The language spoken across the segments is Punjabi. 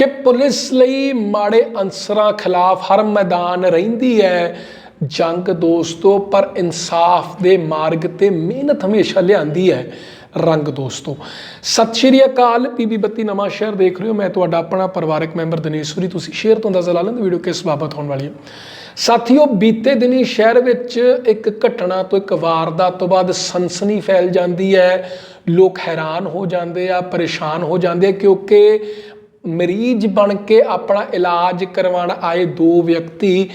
ਕਿ ਪੁਲਿਸ ਲਈ ਮਾੜੇ ਅਨਸਰਾਂ ਖਿਲਾਫ ਹਰ ਮੈਦਾਨ ਰਹਿੰਦੀ ਹੈ ਜੰਗ ਦੋਸਤੋ, ਪਰ ਇਨਸਾਫ ਦੇ ਮਾਰਗ ਤੇ ਮਿਹਨਤ ਹਮੇਸ਼ਾ ਲਿਆਂਦੀ ਹੈ ਰੰਗ ਦੋਸਤੋ। ਸਤਿ ਸ਼੍ਰੀ ਅਕਾਲ, ਪੀਬੀ ਬੱਤੀ ਨਵਾਂ ਸ਼ਹਿਰ ਦੇਖ ਰਹੇ ਹੋ। ਮੈਂ ਤੁਹਾਡਾ ਆਪਣਾ ਪਰਿਵਾਰਕ ਮੈਂਬਰ ਦਿਨੇਸ਼ਵਰੀ ਤੁਸੀਂ ਸ਼ੇਅਰ ਤੋਂ ਅੰਦਾਜ਼ਾ ਲਾ ਲੈਂਦੇ ਵੀਡੀਓ ਕਿਸ ਬਾਬਤ ਹੋਣ ਵਾਲੀ ਹੈ। ਸਾਥੀਓ, ਬੀਤੇ ਦਿਨੀ ਸ਼ਹਿਰ ਵਿੱਚ ਇੱਕ ਘਟਨਾ ਤੋਂ ਇੱਕ ਵਾਰਦਾਤ ਤੋਂ ਬਾਅਦ ਸਨਸਨੀ ਫੈਲ ਜਾਂਦੀ ਹੈ। ਲੋਕ ਹੈਰਾਨ ਹੋ ਜਾਂਦੇ ਆ, ਪਰੇਸ਼ਾਨ ਹੋ ਜਾਂਦੇ ਆ, ਕਿਉਂਕਿ ਮਰੀਜ਼ ਬਣ ਕੇ ਆਪਣਾ ਇਲਾਜ ਕਰਵਾਉਣ ਆਏ ਦੋ ਵਿਅਕਤੀ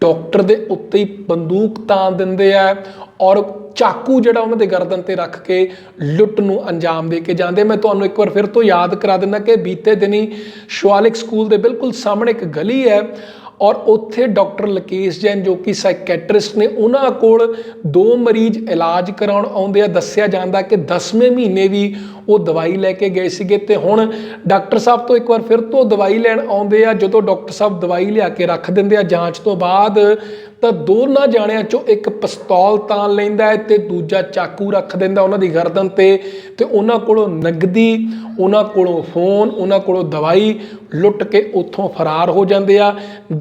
ਡਾਕਟਰ ਦੇ ਉੱਤੇ ਹੀ ਬੰਦੂਕ ਤਾਂ ਦਿੰਦੇ ਆ ਔਰ ਚਾਕੂ ਜਿਹੜਾ ਉਹਨਾਂ ਦੇ ਗਰਦਨ ਤੇ ਰੱਖ ਕੇ ਲੁੱਟ ਨੂੰ ਅੰਜਾਮ ਦੇ ਕੇ ਜਾਂਦੇ ਮੈਂ ਤੁਹਾਨੂੰ ਇੱਕ ਵਾਰ ਫਿਰ ਤੋਂ ਯਾਦ ਕਰਾ ਦਿੰਦਾ ਕਿ ਬੀਤੇ ਦਿਨੀ ਸ਼ਿਵਾਲਿਕ ਸਕੂਲ ਦੇ ਬਿਲਕੁਲ ਸਾਹਮਣੇ ਇੱਕ ਗਲੀ ਹੈ। ਔਰ ਉੱਥੇ ਡਾਕਟਰ ਲਕੇਸ਼ ਜੈਨ ਜੋ ਕਿ ਸਾਈਕੈਟ੍ਰਿਸਟ ਨੇ, ਉਹਨਾਂ ਕੋਲ ਦੋ ਮਰੀਜ਼ ਇਲਾਜ ਕਰਾਉਣ ਆਉਂਦੇ ਆ। ਦੱਸਿਆ ਜਾਂਦਾ ਕਿ 10ਵੇਂ ਮਹੀਨੇ ਵੀ ਉਹ ਦਵਾਈ ਲੈ ਕੇ ਗਏ ਸੀਗੇ ਤੇ ਹੁਣ ਡਾਕਟਰ ਸਾਹਿਬ ਤੋਂ ਇੱਕ ਵਾਰ ਫਿਰ ਤੋਂ ਦਵਾਈ ਲੈਣ ਆਉਂਦੇ ਆ। ਜਦੋਂ ਡਾਕਟਰ ਸਾਹਿਬ ਦਵਾਈ ਲਿਆ ਕੇ ਰੱਖ ਦਿੰਦੇ ਆ, ਜਾਂਚ ਤੋਂ ਬਾਅਦ ਤਾਂ ਦੋਨਾਂ ਜਾਣਿਆਂ ਚੋਂ ਇੱਕ ਪਿਸਤੌਲ ਤਾਂ ਲੈਂਦਾ ਹੈ ਤੇ ਦੂਜਾ ਚਾਕੂ ਰੱਖ ਦਿੰਦਾ ਉਹਨਾਂ ਦੀ ਗਰਦਨ ਤੇ ਤੇ ਉਹਨਾਂ ਕੋਲੋਂ ਨਗਦੀ, ਉਹਨਾਂ ਕੋਲੋਂ ਫੋਨ, ਉਹਨਾਂ ਕੋਲੋਂ ਦਵਾਈ ਲੁੱਟ ਕੇ ਉੱਥੋਂ ਫਰਾਰ ਹੋ ਜਾਂਦੇ ਆ।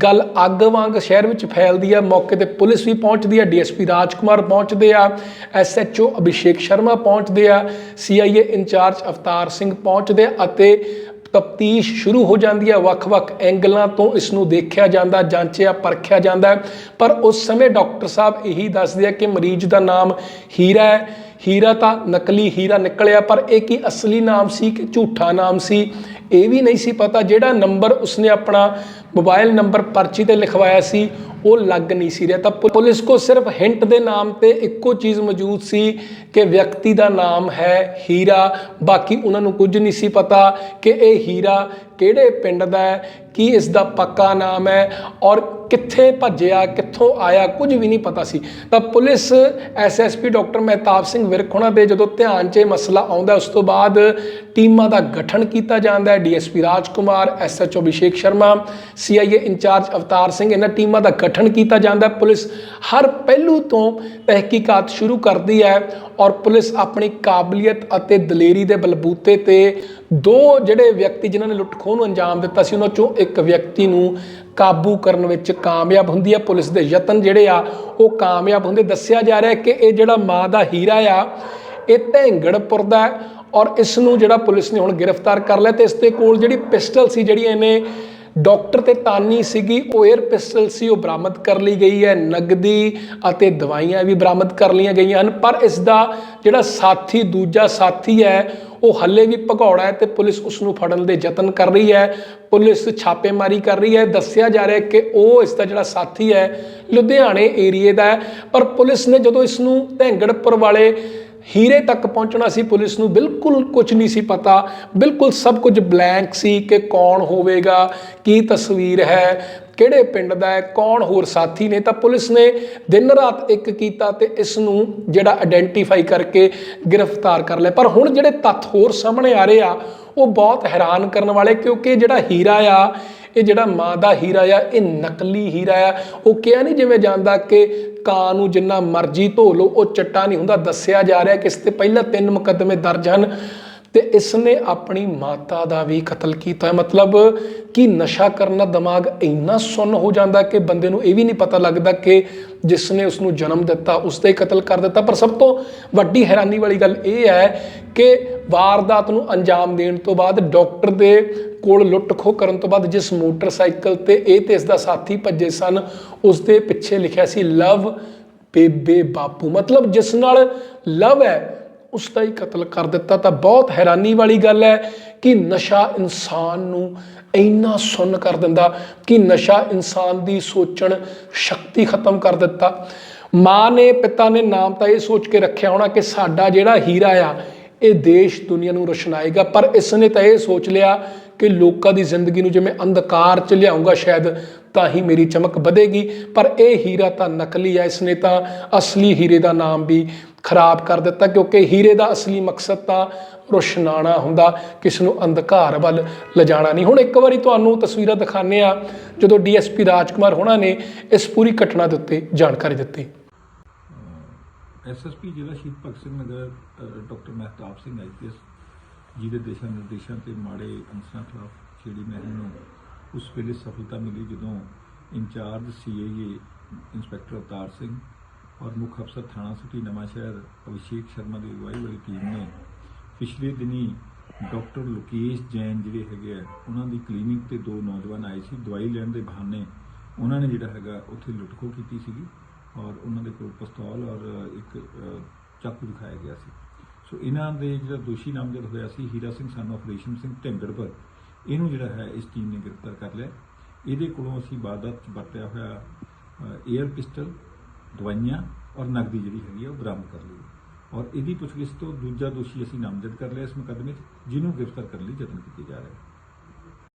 ਗੱਲ ਅੱਗ ਵਾਂਗ ਸ਼ਹਿਰ ਵਿੱਚ ਫੈਲਦੀ ਆ। ਮੌਕੇ ਤੇ ਪੁਲਿਸ ਵੀ ਪਹੁੰਚਦੀ ਆ। ਡੀਐਸਪੀ ਰਾਜਕੁਮਾਰ ਪਹੁੰਚਦੇ ਆ। ਐਸਐਚਓ ਅਭਿਸ਼ੇਕ ਸ਼ਰਮਾ ਪਹੁੰਚਦੇ ਆ। ਸੀਆਈਏ ਇੰਚਾਰਜ ਅਵਤਾਰ ਸਿੰਘ ਪਹੁੰਚਦੇ ਆ ਅਤੇ ਤਫਤੀਸ਼ ਸ਼ੁਰੂ ਹੋ ਜਾਂਦੀ ਹੈ। ਵੱਖ-ਵੱਖ ਐਂਗਲਾਂ ਤੋਂ ਇਸ ਨੂੰ ਦੇਖਿਆ ਜਾਂਦਾ, ਜਾਂਚਿਆ, ਪਰਖਿਆ ਜਾਂਦਾ ਪਰ ਉਸ ਸਮੇਂ ਡਾਕਟਰ ਸਾਹਿਬ ਇਹੀ ਦੱਸਦੇ ਆ ਕਿ ਮਰੀਜ਼ ਦਾ ਨਾਮ ਹੀਰਾ ਹੈ। ਹੀਰਾ ਤਾਂ ਨਕਲੀ ਹੀਰਾ ਨਿਕਲਿਆ, ਪਰ ਇਹ ਕੀ ਅਸਲੀ ਨਾਮ ਸੀ ਕਿ ਝੂਠਾ ਨਾਮ ਸੀ? ਇਹ ਵੀ ਨਹੀਂ ਸੀ ਪਤਾ। ਜਿਹੜਾ ਨੰਬਰ ਉਸਨੇ ਆਪਣਾ ਮੋਬਾਈਲ ਨੰਬਰ ਪਰਚੀ ਤੇ ਲਿਖਵਾਇਆ ਸੀ ਉਹ ਲੱਗ ਨਹੀਂ ਸੀ ਰਿਹਾ। ਤਾਂ ਪੁਲਿਸ ਕੋ ਸਿਰਫ ਹਿੰਟ ਦੇ ਨਾਮ ਤੇ ਇੱਕੋ ਚੀਜ਼ ਮੌਜੂਦ ਸੀ ਕਿ ਵਿਅਕਤੀ ਦਾ ਨਾਮ ਹੈ ਹੀਰਾ। ਬਾਕੀ ਉਹਨਾਂ ਨੂੰ ਕੁਝ ਨਹੀਂ ਸੀ ਪਤਾ ਕਿ ਇਹ ਹੀਰਾ ਕਿਹੜੇ ਪਿੰਡ ਦਾ ਹੈ ਕੀ ਇਸ ਦਾ ਪੱਕਾ ਨਾਮ ਹੈ ਔਰ ਕਿੱਥੇ ਭੱਜਿਆ, ਕਿੱਥੋਂ ਆਇਆ, ਕੁਝ ਵੀ ਨਹੀਂ ਪਤਾ ਸੀ। ਤਾਂ police SSP doctor Mehtab Singh Virk ਹੋਣਾ ਦੇ ਜਦੋਂ ਧਿਆਨ 'ਚ ਇਹ ਮਸਲਾ ਆਉਂਦਾ, ਉਸ ਤੋਂ ਬਾਅਦ ਟੀਮਾਂ ਦਾ ਗਠਨ ਕੀਤਾ ਜਾਂਦਾ ਹੈ। DSP Rajkumar SHO Abhishek Sharma CIA incharge Avtar Singh, ਇਹਨਾਂ ਟੀਮਾਂ ਦਾ ਗਠਨ ਕੀਤਾ ਜਾਂਦਾ ਹੈ। ਪੁਲਿਸ ਹਰ ਪਹਿਲੂ ਤੋਂ ਤਹਿਕੀਕਾਤ ਸ਼ੁਰੂ ਕਰਦੀ ਹੈ ਔਰ ਪੁਲਿਸ ਆਪਣੀ ਕਾਬਲੀਅਤ ਅਤੇ ਦਲੇਰੀ ਦੇ ਬਲਬੂਤੇ ਤੇ ਦੋ ਜਿਹੜੇ ਵਿਅਕਤੀ ਜਿਨ੍ਹਾਂ ਨੇ ਲੁੱਟ ਖੋਹ ਨੂੰ ਅੰਜਾਮ ਦਿੱਤਾ ਸੀ, ਉਹਨਾਂ ਚੋਂ ਇੱਕ ਵਿਅਕਤੀ ਨੂੰ ਕਾਬੂ ਕਰਨ ਵਿੱਚ ਕਾਮਯਾਬ ਹੁੰਦੀ ਹੈ ਪੁਲਿਸ ਦੇ ਯਤਨ ਜਿਹੜੇ ਆ, ਉਹ ਕਾਮਯਾਬ ਹੁੰਦੇ ਦੱਸਿਆ ਜਾ ਰਿਹਾ ਕਿ ਇਹ ਜਿਹੜਾ ਮਾਂ ਦਾ ਹੀਰਾ ਆ, ਇਹ ਧੈਂਗੜਪੁਰ ਦਾ ਔਰ ਇਸ ਨੂੰ ਜਿਹੜਾ ਪੁਲਿਸ ਨੇ ਹੁਣ ਗ੍ਰਿਫਤਾਰ ਕਰ ਲਿਆ ਤੇ ਇਸ ਦੇ ਕੋਲ ਜਿਹੜੀ ਪਿਸਟਲ ਸੀ ਜਿਹੜੀ ਇਹਨੇ ਡਾਕਟਰ ਤੇ ਤਾਨੀ ਸੀਗੀ, ਉਹ 에ਅਰ ਪਿਸਟਲ ਸੀ, ਉਹ ਬਰਾਮਦ ਕਰ ਲਈ ਗਈ ਹੈ, ਨਗਦੀ ਅਤੇ ਦਵਾਈਆਂ ਵੀ ਬਰਾਮਦ ਕਰ ਲਈਆਂ ਗਈਆਂ ਹਨ, ਪਰ ਇਸ ਦਾ ਜਿਹੜਾ ਸਾਥੀ, ਦੂਜਾ ਸਾਥੀ ਹੈ, ਉਹ ਹੱਲੇ ਵੀ ਭਗੌੜਾ ਹੈ ਤੇ ਪੁਲਿਸ ਉਸ ਨੂੰ ਫੜਨ ਦੇ ਯਤਨ ਕਰ ਰਹੀ ਹੈ, ਪੁਲਿਸ ਛਾਪੇਮਾਰੀ ਕਰ ਰਹੀ ਹੈ, ਦੱਸਿਆ ਜਾ ਰਿਹਾ ਹੈ ਕਿ ਉਹ ਇਸ ਦਾ ਜਿਹੜਾ ਸਾਥੀ ਹੈ, ਲੁਧਿਆਣੇ ਏਰੀਏ ਦਾ ਹੈ, ਪਰ ਪੁਲਿਸ ਨੇ ਜਦੋਂ ਇਸ ਨੂੰ ਧੈਂਗੜਪੁਰ ਵਾਲੇ ਹੀਰੇ ਤੱਕ ਪਹੁੰਚਣਾ ਸੀ, ਪੁਲਿਸ ਨੂੰ ਬਿਲਕੁਲ ਕੁਝ ਨਹੀਂ ਸੀ ਪਤਾ। ਬਿਲਕੁਲ ਸਭ ਕੁਝ ਬਲੈਂਕ ਸੀ ਕਿ ਕੌਣ ਹੋਵੇਗਾ, ਕੀ ਤਸਵੀਰ ਹੈ, ਕਿਹੜੇ ਪਿੰਡ ਦਾ ਹੈ, ਕੌਣ ਹੋਰ ਸਾਥੀ ਨੇ। ਤਾਂ ਪੁਲਿਸ ਨੇ ਦਿਨ ਰਾਤ ਇੱਕ ਕੀਤਾ ਤੇ ਇਸ ਨੂੰ ਜਿਹੜਾ ਆਇਡੈਂਟੀਫਾਈ ਕਰਕੇ ਗ੍ਰਿਫਤਾਰ ਕਰ ਲਿਆ। ਪਰ ਹੁਣ ਜਿਹੜੇ ਤੱਥ ਹੋਰ ਸਾਹਮਣੇ ਆ ਰਹੇ ਆ, ਉਹ ਬਹੁਤ ਹੈਰਾਨ ਕਰਨ ਵਾਲੇ, ਕਿਉਂਕਿ ਜਿਹੜਾ ਹੀਰਾ ਆ ਇਹ ਜਿਹੜਾ ਮਾਂ ਦਾ ਹੀਰਾ ਆ, ਇਹ ਨਕਲੀ ਹੀਰਾ ਆ। ਉਹ ਕਿਹਾ ਨਹੀਂ ਜਿਵੇਂ ਜਾਂਦਾ ਕਿ ਕਾਂ ਨੂੰ ਜਿੰਨਾ ਮਰਜ਼ੀ ਧੋ ਲਓ, ਉਹ ਚੱਟਾ ਨਹੀਂ ਹੁੰਦਾ। ਦੱਸਿਆ ਜਾ ਰਿਹਾ ਕਿ ਇਸ ਤੇ ਪਹਿਲਾਂ ਤਿੰਨ ਮੁਕੱਦਮੇ ਦਰਜ ਹਨ। ਤੇ ਇਸ ਨੇ ਆਪਣੀ ਮਾਤਾ ਦਾ ਵੀ ਕਤਲ ਕੀਤਾ ਮਤਲਬ ਕਿ ਨਸ਼ਾ ਕਰਨ ਨਾਲ ਦਿਮਾਗ ਇੰਨਾ ਸੁੰਨ ਹੋ ਜਾਂਦਾ ਕਿ ਬੰਦੇ ਨੂੰ ਇਹ ਵੀ ਨਹੀਂ ਪਤਾ ਲੱਗਦਾ ਕਿ ਜਿਸ ਨੇ ਉਸ ਨੂੰ ਜਨਮ ਦਿੱਤਾ ਉਸ ਦਾ ਹੀ ਕਤਲ ਕਰ ਦਿੱਤਾ। ਪਰ ਸਭ ਤੋਂ ਵੱਡੀ ਹੈਰਾਨੀ ਵਾਲੀ ਗੱਲ ਇਹ ਹੈ ਕਿ ਵਾਰਦਾਤ ਨੂੰ ਅੰਜਾਮ ਦੇਣ ਤੋਂ ਬਾਅਦ ਡਾਕਟਰ ਦੇ ਕੋਲ ਲੁੱਟ ਖੋਹ ਕਰਨ ਤੋਂ ਬਾਅਦ ਜਿਸ ਮੋਟਰਸਾਈਕਲ ਤੇ ਇਹ ਤੇ ਇਸ ਦਾ ਸਾਥੀ ਭੱਜੇ ਸਨ ਉਸ ਦੇ ਪਿੱਛੇ ਲਿਖਿਆ ਸੀ, ਲਵ ਬੇਬੇ ਬਾਪੂ। ਮਤਲਬ ਜਿਸ ਨਾਲ ਲਵ ਹੈ ਉਸ ਦਾ ਹੀ ਕਤਲ ਕਰ ਦਿੱਤਾ, ਤਾਂ ਬਹੁਤ ਹੈਰਾਨੀ ਵਾਲੀ ਗੱਲ ਹੈ ਕਿ ਨਸ਼ਾ ਇਨਸਾਨ ਨੂੰ ਇੰਨਾ ਸੁੰਨ ਕਰ ਦਿੰਦਾ ਕਿ ਨਸ਼ਾ ਇਨਸਾਨ ਦੀ ਸੋਚਣ ਸ਼ਕਤੀ ਖਤਮ ਕਰ ਦਿੱਤਾ। ਮਾਂ ਨੇ, ਪਿਤਾ ਨੇ ਨਾਮ ਤਾਂ ਇਹ ਸੋਚ ਕੇ ਰੱਖਿਆ ਹੋਣਾ ਕਿ ਸਾਡਾ ਜਿਹੜਾ ਹੀਰਾ ਆ, ਇਹ ਦੇਸ਼ ਦੁਨੀਆ ਨੂੰ ਰੋਸ਼ਨਾਏਗਾ, ਪਰ ਇਸ ਨੇ ਤਾਂ ਇਹ ਸੋਚ ਲਿਆ ਕਿ ਲੋਕਾਂ ਦੀ ਜ਼ਿੰਦਗੀ ਨੂੰ ਜਿਵੇਂ ਅੰਧਕਾਰ ਚ ਲਿਆਉਂਗਾ ਸ਼ਾਇਦ ਤਾਂ ਹੀ ਮੇਰੀ ਚਮਕ ਵਧੇਗੀ, ਪਰ ਇਹ ਹੀਰਾ ਤਾਂ ਨਕਲੀ ਆ ਇਸ ਨੇ ਤਾਂ ਅਸਲੀ ਹੀਰੇ ਦਾ ਨਾਮ ਵੀ ਖਰਾਬ ਕਰ ਦਿੱਤਾ ਕਿਉਂਕਿ ਹੀਰੇ ਦਾ ਅਸਲੀ ਮਕਸਦ ਤਾਂ ਰੋਸ਼ਨਾਣਾ ਹੁੰਦਾ, ਕਿਸ ਨੂੰ ਅੰਧਕਾਰ ਵੱਲ ਲਿਜਾਣਾ ਨਹੀਂ। ਹੁਣ ਇੱਕ ਵਾਰੀ ਤੁਹਾਨੂੰ ਤਸਵੀਰਾਂ ਦਿਖਾਣੇ ਆ ਜਦੋਂ ਡੀਐਸਪੀ ਰਾਜਕੁਮਾਰ ਹੋਣਾ ਨੇ ਇਸ ਪੂਰੀ ਘਟਨਾ ਦੇ ਉੱਤੇ ਜਾਣਕਾਰੀ ਦਿੱਤੀ। ਐਸਐਸਪੀ ਜ਼ਿਲ੍ਹਾ ਸ਼ਹੀਦ ਭਗਤ ਸਿੰਘ ਨਗਰ ਡਾਕਟਰ ਮਹਿਤਾਬ ਸਿੰਘ ਆਈਪੀਐਸ ਜੀ ਦੇ ਦਿਸ਼ਾ ਨਿਰਦੇਸ਼ਾਂ ਤੇ ਮਾੜੇ ਅਨਸਰਾਂ ਖਿਲਾਫ ਜਿਹੜੀ ਮੁਹਿੰਮ ਨੂੰ ਉਸ ਵੇਲੇ ਸਫਲਤਾ ਮਿਲੀ ਜਦੋਂ incharge CIA inspector Avtar Singh ਔਰ ਮੁੱਖ ਅਫਸਰ ਥਾਣਾ ਸਿਟੀ ਨਵਾਂਸ਼ਹਿਰ ਅਭਿਸ਼ੇਕ ਸ਼ਰਮਾ ਦੀ ਅਗਵਾਈ ਵਾਲੀ ਟੀਮ ਨੇ ਪਿਛਲੇ ਦਿਨੀ ਡਾਕਟਰ ਲੋਕੇਸ਼ ਜੈਨ ਜਿਹੜੇ ਹੈਗੇ ਆ, ਉਹਨਾਂ ਦੀ ਕਲੀਨਿਕ ਤੇ ਦੋ ਨੌਜਵਾਨ ਆਏ ਸੀ। ਦਵਾਈ ਲੈਣ ਦੇ ਬਹਾਨੇ ਉਹਨਾਂ ਨੇ ਜਿਹੜਾ ਹੈਗਾ ਉੱਥੇ ਲੁੱਟਖੋ ਕੀਤੀ ਸੀਗੀ ਔਰ ਉਹਨਾਂ ਦੇ ਕੋਲ ਪਿਸਤੌਲ ਔਰ ਇੱਕ ਚਾਕੂ ਦਿਖਾਇਆ ਗਿਆ ਸੀ। ਸੋ ਇਹਨਾਂ ਦੇ ਜਿਹੜਾ ਦੋਸ਼ੀ ਨਾਮਜ਼ਦ ਹੋਇਆ ਸੀ ਹੀਰਾ ਸਿੰਘ ਸਨ of ਰੇਸ਼ਮ ਸਿੰਘ ਢਿੰਗੜਪੁਰ ਇਹਨੂੰ ਜਿਹੜਾ ਹੈ ਇਸ ਟੀਮ ਨੇ ਗ੍ਰਿਫਤਾਰ ਕਰ ਲਿਆ। ਇਹਦੇ ਕੋਲੋਂ ਅਸੀਂ ਵਾਰਦਾਤ 'ਚ ਵਰਤਿਆ ਹੋਇਆ 에ਅਰ ਪਿਸਟਲ ਦਵਾਈਆਂ ਔਰ ਨਕਦੀ ਜਿਹੜੀ ਹੈਗੀ ਆ ਉਹ ਬਰਾਮਦ ਕਰ ਲਈ। ਔਰ ਇਹਦੀ ਪੁੱਛਗਿੱਛ ਤੋਂ ਦੂਜਾ ਦੋਸ਼ੀ ਅਸੀਂ ਨਾਮਜ਼ਦ ਕਰ ਲਿਆ ਇਸ ਮੁਕੱਦਮੇ 'ਚ, ਜਿਹਨੂੰ ਗ੍ਰਿਫਤਾਰ ਕਰਨ ਲਈ ਯਤਨ ਕੀਤੇ ਜਾ ਰਹੇ। ਹਨ